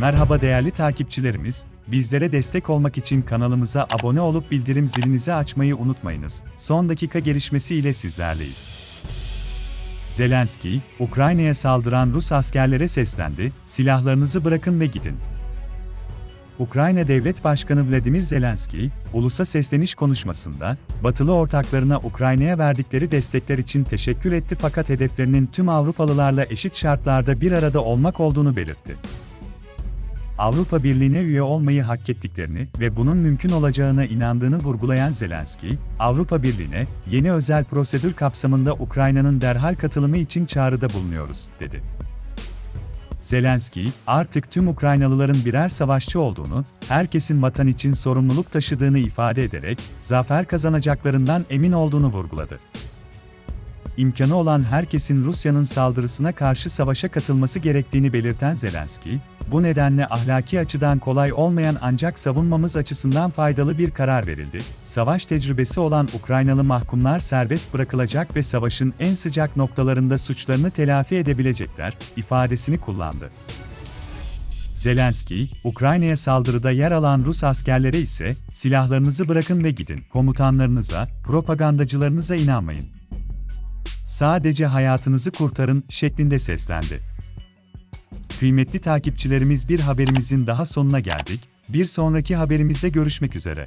Merhaba değerli takipçilerimiz, bizlere destek olmak için kanalımıza abone olup bildirim zilinizi açmayı unutmayınız. Son dakika gelişmesi ile sizlerleyiz. Zelenski, Ukrayna'ya saldıran Rus askerlere seslendi, silahlarınızı bırakın ve gidin. Ukrayna Devlet Başkanı Vladimir Zelenski, ulusa sesleniş konuşmasında, batılı ortaklarına Ukrayna'ya verdikleri destekler için teşekkür etti fakat hedeflerinin tüm Avrupalılarla eşit şartlarda bir arada olmak olduğunu belirtti. Avrupa Birliği'ne üye olmayı hak ettiklerini ve bunun mümkün olacağına inandığını vurgulayan Zelenski, Avrupa Birliği'ne yeni özel prosedür kapsamında Ukrayna'nın derhal katılımı için çağrıda bulunuyoruz, dedi. Zelenski, artık tüm Ukraynalıların birer savaşçı olduğunu, herkesin vatan için sorumluluk taşıdığını ifade ederek, zafer kazanacaklarından emin olduğunu vurguladı. İmkanı olan herkesin Rusya'nın saldırısına karşı savaşa katılması gerektiğini belirten Zelenski, bu nedenle ahlaki açıdan kolay olmayan ancak savunmamız açısından faydalı bir karar verildi. Savaş tecrübesi olan Ukraynalı mahkumlar serbest bırakılacak ve savaşın en sıcak noktalarında suçlarını telafi edebilecekler, ifadesini kullandı. Zelenski, Ukrayna'ya saldırıda yer alan Rus askerlere ise silahlarınızı bırakın ve gidin. Komutanlarınıza, propagandacılarınıza inanmayın. Sadece hayatınızı kurtarın şeklinde seslendi. Kıymetli takipçilerimiz bir haberimizin daha sonuna geldik. Bir sonraki haberimizde görüşmek üzere.